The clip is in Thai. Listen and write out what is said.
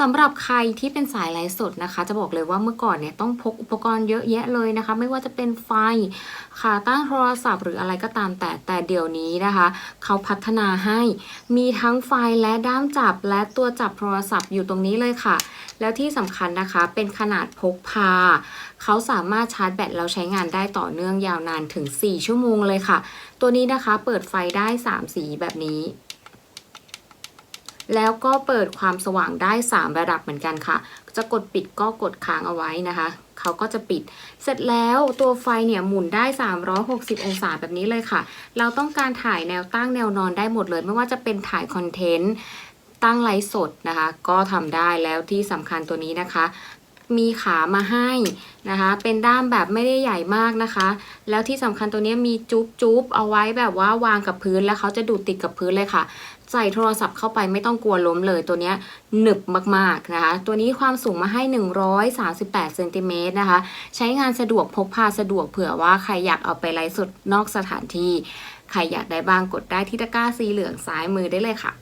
สำหรับใครที่เป็นสายไลฟ์สดนะคะ จะบอกเลยว่าเมื่อก่อนเนี่ยต้องพกอุปกรณ์เยอะแยะเลยนะคะ ไม่ว่าจะเป็นไฟขาตั้งโทรศัพท์หรืออะไรก็ตามแต่แต่เดี๋ยวนี้นะคะ เขาพัฒนาให้มีทั้งไฟและด้ามจับและตัวจับโทรศัพท์อยู่ตรงนี้เลยค่ะ แล้วที่สำคัญนะคะเป็นขนาดพกพา เขาสามารถชาร์จแบตแล้วใช้งานได้ต่อเนื่องยาวนานถึง 4 ชั่วโมงเลยค่ะ ตัวนี้นะคะเปิดไฟได้ 3 สีแบบนี้ แล้วก็เปิดความสว่างได้ 3 ระดับเหมือนกันค่ะ จะกดปิดก็กดค้างเอาไว้นะคะ เขาก็จะปิด เสร็จแล้วตัวไฟเนี่ยหมุนได้ 360 องศาแบบนี้เลยค่ะ เราต้องการถ่ายแนวตั้งแนวนอนได้หมดเลย ไม่ว่าจะเป็นถ่ายคอนเทนต์ตั้งไลฟ์สดนะคะ ก็ทำได้แล้วที่สำคัญตัวนี้นะคะ มีขามาให้นะคะ เป็นด้ามแบบไม่ได้ใหญ่มากนะคะ แล้วที่สำคัญตัวนี้มีจุ๊บจุ๊บเอาไว้แบบว่าวางกับพื้นแล้วเขาจะดูดติดกับพื้นเลยค่ะ ใส่โทรศัพท์เข้าไปไม่ต้องกลัวล้มเลยตัวนี้หนึบมากๆนะคะ ตัวนี้ความสูงมาให้ 138เซนติเมตรนะคะ ใช้งานสะดวกพกพาสะดวกเผื่อว่าใครอยากเอาไปไลฟ์สดนอกสถานที่ ใครอยากได้บ้างกดได้ที่ตะกร้าสีเหลืองซ้ายมือได้เลยค่ะ